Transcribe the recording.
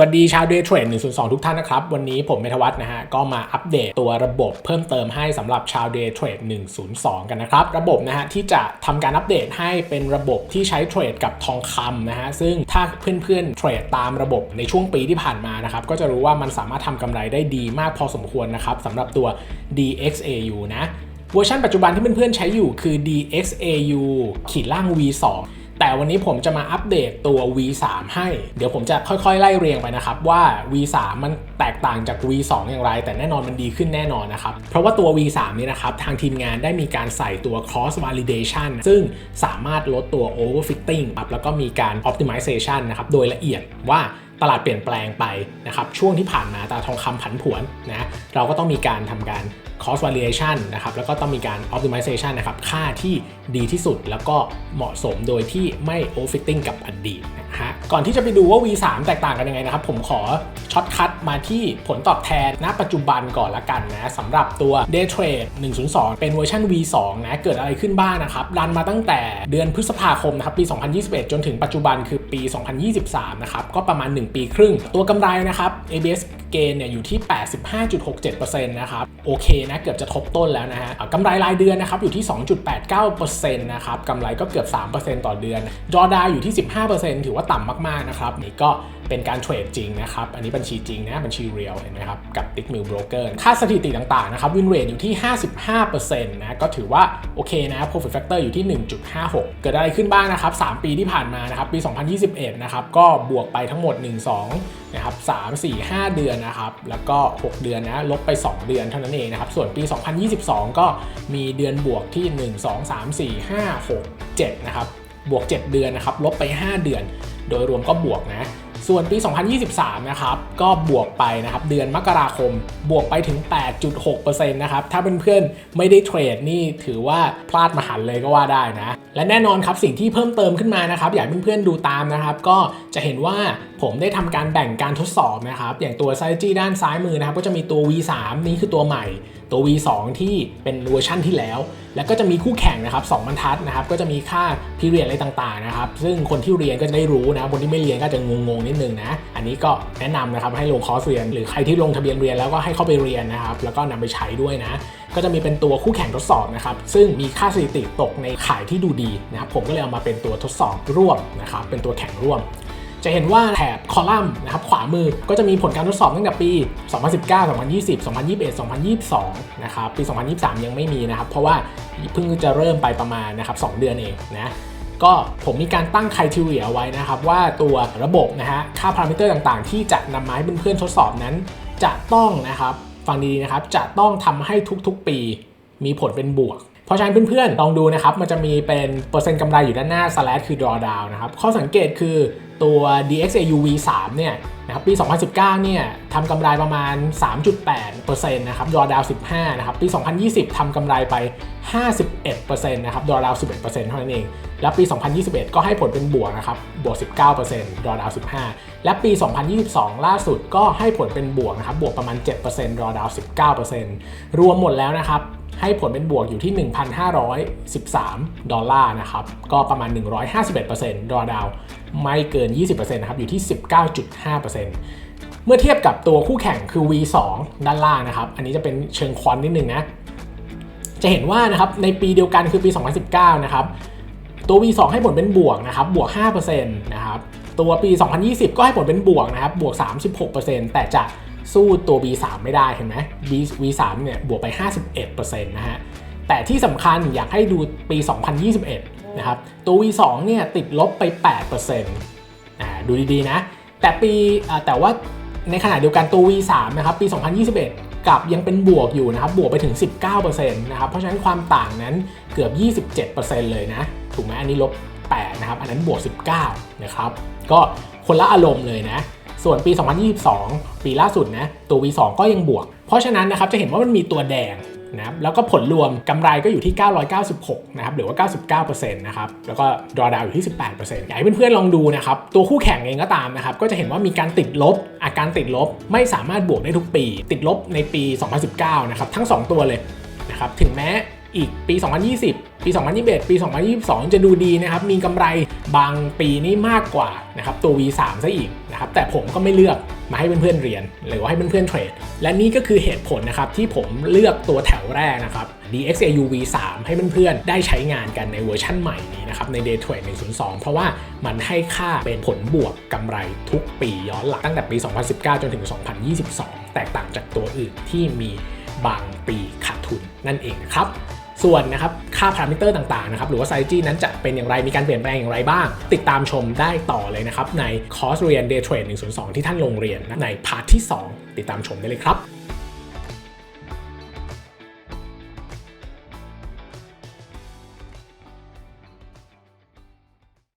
สวัสดีชาวเดย์เทรด102ทุกท่านนะครับ วันนี้ผมเมธวัฒน์นะฮะ ก็มาอัปเดตตัวระบบเพิ่มเติมให้สำหรับชาวเดย์เทรด102กันนะครับ ระบบนะฮะที่จะทำการอัปเดตให้เป็นระบบที่ใช้เทรดกับทองคำนะฮะ ซึ่งถ้าเพื่อนๆเทรดตามระบบในช่วงปีที่ผ่านมานะครับ ก็จะรู้ว่ามันสามารถทำกำไรได้ดีมากพอสมควรนะครับสำหรับตัว DXAU นะเวอร์ชันปัจจุบันที่เพื่อนๆใช้อยู่คือ DXAU ขีดล่าง V2 แต่วันนี้ผมจะมาอัปเดตตัว V3 ให้ เดี๋ยวผมจะค่อยๆ ไล่เรียงไปนะครับว่า V3 มันแตกต่างจาก V2 อย่างไร แต่แน่นอนมันดีขึ้นแน่นอนนะครับ เพราะว่าตัว V3 นี้นะครับ ทางทีมงานได้มีการใส่ตัว cross validation ซึ่งสามารถลดตัว overfitting ครับแล้วก็มีการ optimization นะครับ โดยละเอียดว่าตลาดเปลี่ยนแปลงไปนะครับ ช่วงที่ผ่านมาตลาดทองคำผันผวนนะ เราก็ต้องมีการทำการ cost variation นะครับแล้วก็ต้องมีการ optimization นะครับค่าที่ดีที่สุดแล้วก็เหมาะสมโดยที่ไม่ overfitting กับอดีตนะฮะก่อนที่จะไปดูว่า V3 แตกต่างกันยังไงนะครับ ผมขอช็อตคัดมาที่ผลตอบแทนณปัจจุบันก่อนละกันนะสำหรับตัว Day Trade 102 เป็นเวอร์ชัน V2 นะเกิดอะไรขึ้นบ้างนะครับรันมาตั้งแต่เดือนพฤษภาคมนะครับปี 2021 จนถึงปัจจุบันคือปี 2023 นะครับก็ประมาณ 1 ปีครึ่ง ตัวกำไรนะครับ ABS เกณฑ์เนี่ยอยู่ที่ 85.67%นะครับ โอเคนะเกือบจะทบต้นแล้วนะฮะกำไรรายเดือนนะครับอยู่ที่ 2.89%นะครับกำไรก็เกือบ 3%ต่อเดือนจอดาอยู่ที่ 15%ถือว่าต่ำมากๆนะครับนี่ก็ เป็นการเทรดจริงนะครับ อันนี้บัญชีจริงนะ บัญชีเรียลเห็นไหมครับ กับ t i c m i l Broker ค่าสถิติต่างๆนะครับวินเรทอยู่ที่ 55%นะ ก็ถือว่าโอเคนะ profit factor อยู่ที่ 1.56 เกิดอะไรขึ้นบ้างนะครับ 3 ปีที่ผ่านมานะครับ ปี 2021 นะครับ ก็บวกไปทั้งหมด 1 2 นะครับ 3 4 5 เดือนนะครับ แล้วก็ 6 เดือนนะ ลบไป 2 เดือนเท่านั้นเองนะครับ ส่วนปี 2022 ก็มีเดือนบวกที่ 1 2 3 4 5 6 7 นะครับ บวก 7 เดือนนะครับ ลบไป 5 เดือน โดยรวมก็บวกนะ ส่วนปี 2023 นะครับ ก็บวกไปนะครับ เดือนมกราคม บวกไปถึง 8.6%นะครับ ถ้าเพื่อนๆ ไม่ได้เทรดนี่ถือว่าพลาดมหันเลยก็ว่าได้นะ และแน่นอนครับ สิ่งที่เพิ่มเติมขึ้นมานะครับ อยากให้เพื่อนๆ ดูตามนะครับ ก็จะเห็นว่าผมได้ทำการแบ่งการทดสอบนะครับ อย่างตัว strategy ด้านซ้ายมือนะครับ ก็จะมีตัว V3 นี่คือตัวใหม่ ตัว V2 ที่เป็นเวอร์ชั่นที่แล้ว แล้วก็จะมีคู่แข่งนะครับ2บรรทัดนะครับ ก็จะมีค่าพิเรียดอะไรต่างๆ นะครับ ซึ่งคนที่เรียนก็จะได้รู้นะ คนที่ไม่เรียนก็จะงงๆนิดนึงนะ อันนี้ก็แนะนำนะครับให้ลงคอร์สเรียน หรือใครที่ลงทะเบียนเรียนแล้วก็ให้เข้าไปเรียนนะครับ แล้วก็นำไปใช้ด้วยนะ ก็จะมีเป็นตัวคู่แข่งทดสอบนะครับ ซึ่งมีค่าสถิติตกในขายที่ดูดีนะครับผมก็เลยเอามาเป็นตัวทดสอบร่วมนะครับ เป็นตัวแข่งร่วมจะเห็นว่าแถบคอลัมน์นะครับขวามือก็จะมีผลการทดสอบตั้งแต่ปี 2019 2020 2021 2022 นะครับ ปี 2023 ยังไม่มีนะครับ เพราะว่าเพิ่งจะเริ่มไปประมาณนะครับ 2 เดือนเองนะ ก็ผมมีการตั้งคุณทีเรียไว้นะครับว่าตัวระบบนะฮะค่าพารามิเตอร์ต่างๆ ที่จะนำมาให้เพื่อนๆทดสอบนั้น จะต้องนะครับฟังดีๆนะครับจะต้องทำให้ทุกๆปี มีผลเป็นบวก เพราะฉะนั้นเพื่อนๆ ลองดูนะครับ มันจะมีเป็นเปอร์เซ็นต์กำไรอยู่ด้านหน้า slash คือ drawdown นะครับ ข้อสังเกตคือตัว DXAU V3 เนี่ยนะครับปี 2019 เนี่ยทำกำไรประมาณ 3.8%นะครับ drawdown 15 นะครับ ปี 2020 ทำกำไรไป 51%นะครับ drawdown 11%เท่านั้นเอง แล้วปี 2021 ก็ให้ผลเป็นบวกนะครับ บวก 19% drawdown 15 และปี 2022 ล่าสุดก็ให้ผลเป็นบวกนะครับ บวกประมาณ 7% drawdown 19%รวมหมดแล้วนะครับ ให้ผลเป็นบวกอยู่ที่ 1,513 ดอลลาร์นะครับ ก็ประมาณ 151% drawdown ไม่เกิน 20%นะครับอยู่ที่ 19.5%เมื่อเทียบกับตัวคู่แข่งคือ V2 ด้านล่างนะครับ อันนี้จะเป็นเชิงควอนนิดนึงนะ จะเห็นว่านะครับในปีเดียวกันคือปี 2019 นะครับ ตัว V2 ให้ผลเป็นบวกนะครับ บวก 5%นะครับ ตัวปี 2020 ก็ให้ผลเป็นบวกนะครับ บวก 36%แต่จะ สู้ตัว V3 ไม่ได้เห็นไหม V3 เนี่ยบวกไป 51%นะฮะ แต่ที่สำคัญอยากให้ดูปี 2021 นะครับ ตัว V2 เนี่ยติดลบไป8%อ่าดูดีๆนะ แต่ปีแต่ว่าในขณะเดียวกันตัว V3 นะครับปี 2021กับยังเป็นบวกอยู่นะครับ บวกไปถึง 19%นะครับ เพราะฉะนั้นความต่างนั้นเกือบ 27%เลยนะ ถูกไหมอันนี้ลบ8นะครับ อันนั้นบวก 19 นะครับ ก็คนละอารมณ์เลยนะ ส่วนปี 2022 ปีล่าสุดนะตัว V2 ก็ยังบวก เพราะฉะนั้นนะครับจะเห็นว่ามันมีตัวแดงนะครับแล้วก็ผลรวมกำไรก็อยู่ที่ 996 นะครับหรือว่า 99%นะครับแล้วก็ drawdown อยู่ที่ 18%อยากให้เพื่อนๆลองดูนะครับตัวคู่แข่งเองก็ตามนะครับก็จะเห็นว่ามีการติดลบอาการติดลบไม่สามารถบวกได้ทุกปี ติดลบในปี 2019 นะครับทั้ง 2 ตัวเลยนะครับถึงแม้ อีกปี 2020 ปี 2021 ปี 2022 จะดูดีนะครับ มีกำไรบางปีนี่มากกว่านะครับตัว V3 ซะอีกนะครับแต่ผมก็ไม่เลือกมาให้เพื่อนๆเรียน หรือว่าให้เพื่อนๆเทรด และนี่ก็คือเหตุผลนะครับที่ผมเลือกตัวแถวแรกนะครับ DXAU V3 ให้เพื่อนๆได้ใช้งานกันในเวอร์ชั่นใหม่นี้นะครับใน Day Trade 102 เพราะว่ามันให้ค่าเป็นผลบวกกำไรทุกปีย้อนหลังตั้งแต่ปี 2019 จนถึง 2022 แตกต่างจากตัวอื่นที่มีบางปีขาดทุนนั่นเองนะครับ ส่วนนะครับค่าพารามิเตอร์ต่างๆนะครับหรือว่าไซจี้นั้นจะเป็นอย่างไรมีการเปลี่ยนแปลงอย่างไรบ้าง ติดตามชมได้ต่อเลยนะครับในคอร์สเรียน Day Trade 102 ที่ท่านลงเรียนในพาร์ทที่ 2 ติดตามชมได้เลยครับ